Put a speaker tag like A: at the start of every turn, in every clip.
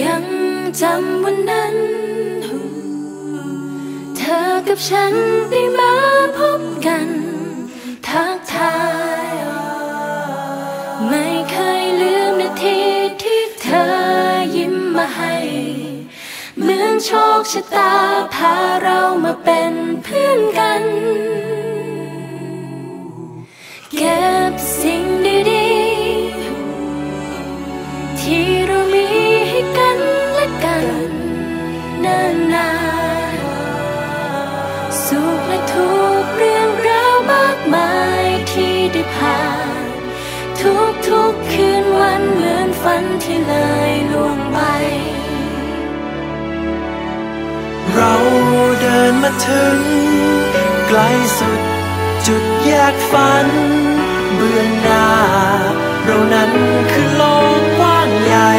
A: ยังจำวันนั้น เธอกับฉันได้มาพบกัน ทักทาย ไม่เคยลืมนาทีที่เธอยิ้มมาให้ เหมือนโชคชะตาพาเรามาเป็นเพื่อนกัน เหมือนฝันที่เลยล่วงไป
B: เราเดินมาถึง ไกลสุด
A: จุดแยกฝัน เบื้องหน้า เรานั้นคือโลกกว้างใหญ่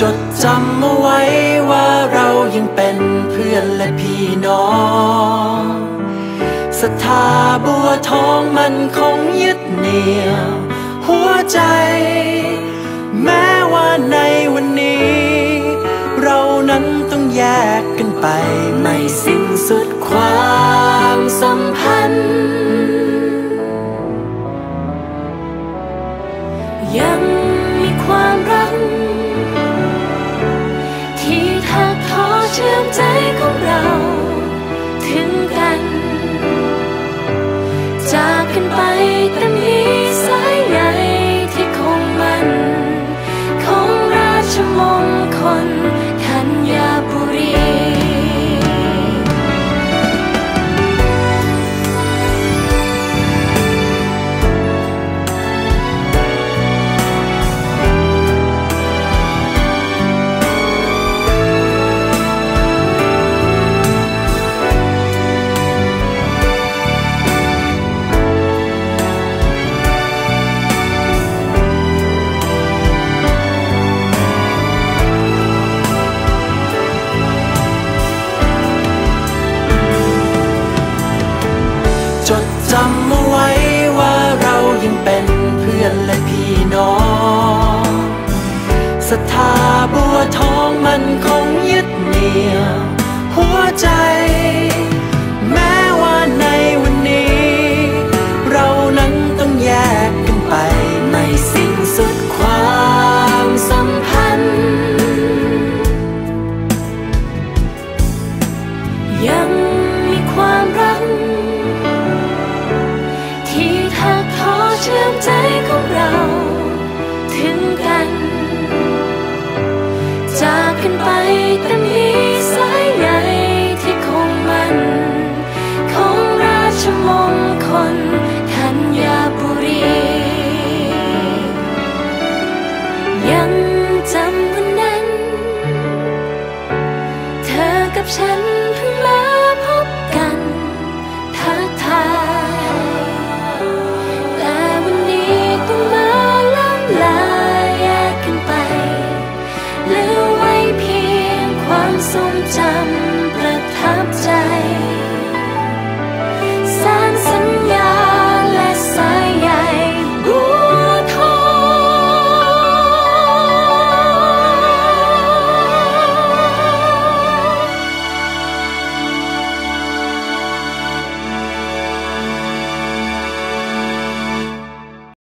A: จดจำเอาไว้ว่าเรายังเป็นเพื่อนและพี่น้อง รัทธาบัวทองมัน
B: คงยึดเหนี่ยว หัวใจ แม้ว่าในวันนี้ เรานั้นต้องแยกกันไป
A: ไม่สิ้นสุดความสัมพันธ์ ยังมีความรัก ที่ถักทอเชื่อมใจของเรา ถึง
B: ร
A: ัทธาบัวทอง
B: มันคงยึดเหนี่ยว หัวใจ แม้ว่าในวันนี้ เรานั้นต้องแยกกันไป
A: ไม่สิ้นสุดความสัมพันธ์ ยังมีความรัก ที่ถักทอเชื่อมใจของเรา กันไปแต่มีสายใยที่คงมัน ของราชมงคลธัญบุรี ยังจำวันนั้น เธอกับฉัน